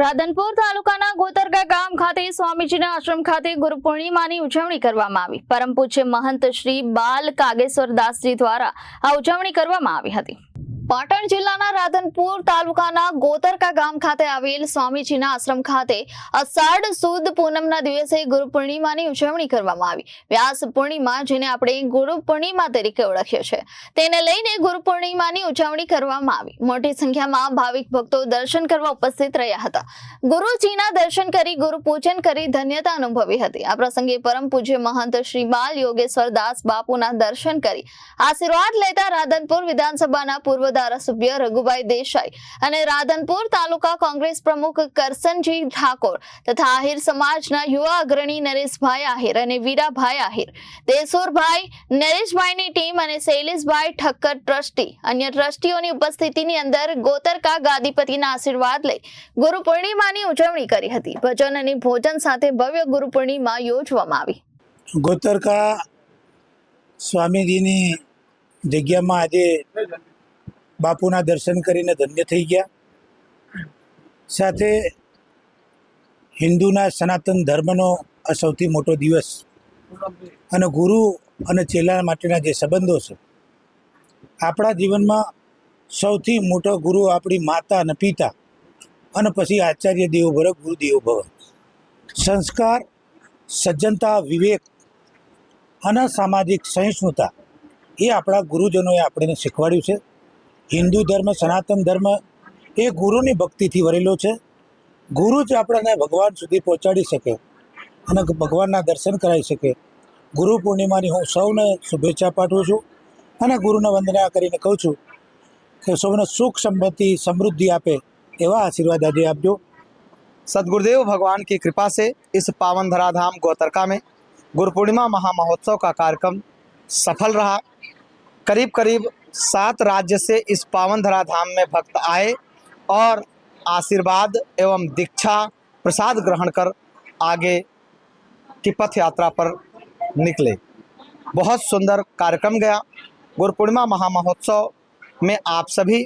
રાધનપુર તાલુકાના ગોતરગા ગામ ખાતે સ્વામીજીના આશ્રમ ખાતે ગુરુ પૂર્ણિમાની ઉજવણી કરવામાં આવી. પરમ પૂજ્ય મહંત શ્રી બાલ કાગેશ્વર દાસજી દ્વારા આ ઉજવણી કરવામાં આવી હતી. પાટણ જિલ્લાના રાધનપુર તાલુકાના ગોતરકા ગામ ખાતે આવેલ સ્વામીજીના આશ્રમ ખાતે અષાઢ સુદ પૂનમના દિવસે ગુરુ પૂર્ણિમાની ઉજવણી કરવામાં આવી. વ્યાસ પૂર્ણિમા, જેને આપણે ગુરુ પૂર્ણિમા તરીકે ઓળખીએ છીએ. તેને લઈને ગુરુ પૂર્ણિમાની ઉજવણી કરવામાં આવી. મોટી સંખ્યામાં ભાવિક ભક્તો દર્શન કરવા ઉપસ્થિત રહ્યા હતા. ગુરુજીના દર્શન કરી ગુરુ પૂજન કરી ધન્યતા અનુભવી હતી. આ પ્રસંગે પરમ પૂજ્ય મહંત શ્રી બાલ યોગેશ્વર દાસ બાપુના દર્શન કરી આશીર્વાદ લેતા રાધનપુર વિધાનસભાના પૂર્વ ધારાસભ્ય રઘુભાઈ દેસાઈ અને રાધનપુર તાલુકા કોંગ્રેસ પ્રમુખ કરસનજી ઠાકોર તથા આહિર સમાજના યુવા અગ્રણી નરેશભાઈ આહિર અને વીરાભાઈ આહિર. દેસોરભાઈ, નરેશભાઈની ટીમ અને શૈલેષભાઈ ઠક્કર ટ્રસ્ટી અન્ય ટ્રસ્ટીઓની ઉપસ્થિતિની અંદર ગોતરકા ગાદીપતિના આશીર્વાદ લઈ ગુરુ પૂર્ણિમાની ઉજવણી કરી હતી. ભજન અને ભોજન સાથે ભવ્ય ગુરુ પૂર્ણિમા યોજવામાં આવી. ગોતરકા સ્વામીજીની જગ્યામાં આજે બાપુના દર્શન કરીને ધન્ય થઈ ગયા. સાથે હિન્દુના સનાતન ધર્મનો આ સૌથી મોટો દિવસ અને ગુરુ અને ચેલા માટેના જે સંબંધો છે, આપણા જીવનમાં સૌથી મોટો ગુરુ આપણી માતા અને પિતા અને પછી આચાર્ય દેવો ભવ ગુરુદેવો ભવ. સંસ્કાર, સજ્જનતા, વિવેક અને સામાજિક સહિષ્ણુતા એ આપણા ગુરુજનોએ આપણને શીખવાડ્યું છે. હિન્દુ ધર્મ સનાતન ધર્મ એ ગુરુની ભક્તિથી વરેલો છે ગુરુ જ આપણને ભગવાન સુધી પહોંચાડી શકે અને ભગવાનના દર્શન કરાવી શકે ગુરુ પૂર્ણિમાની હું સૌને શુભેચ્છા પાઠવું છું અને ગુરુને વંદના કરીને કહું છું કે સૌને સુખ સંપત્તિ સમૃદ્ધિ આપે એવા આશીર્વાદ આજે આપજો सदगुरुदेव भगवान की कृपा से इस पावन धराधाम गौतरका में गुरु पूर्णिमा महामहोत्सव का कार्यक्रम सफल रहा करीब करीब सात राज्य से इस पावन धराधाम में भक्त आए और आशीर्वाद एवं दीक्षा, प्रसाद ग्रहण कर आगे की पथ यात्रा पर निकले। बहुत सुंदर कार्यक्रम गया। गुरु पूर्णिमा महामहोत्सव में आप सभी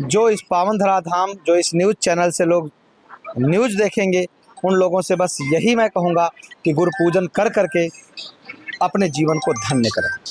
जो इस पावन धरा धाम जो इस न्यूज़ चैनल से लोग न्यूज़ देखेंगे, उन लोगों से बस यही मैं कहूँगा कि गुरु पूजन कर करके अपने जीवन को धन्य करें।